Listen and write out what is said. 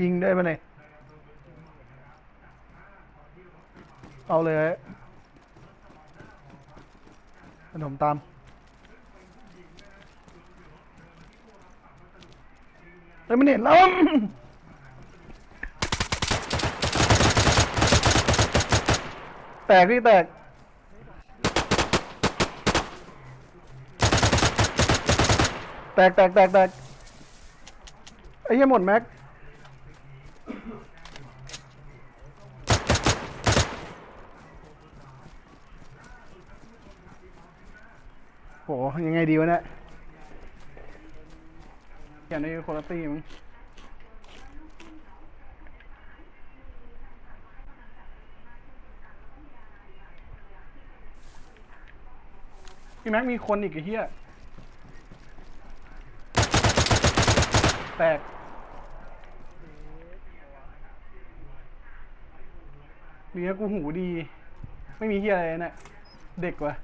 ยิงได้ปะเนี่ยเอาเลยขนมตาม เฮ้ยมันเห็นแล้ว แตกพี่แตก แตกแตกแตกแตกไอ้เหี้ยหมดแม็ก โหยังไงดีวะเนี่ยอยากได้คุณภาพมั้งพี่แม็กมีคนอีกไอ้เหี้ย แตกมีแค่กูหูดี ไม่มีเฮียอะไรเนี่ยเด็กวะ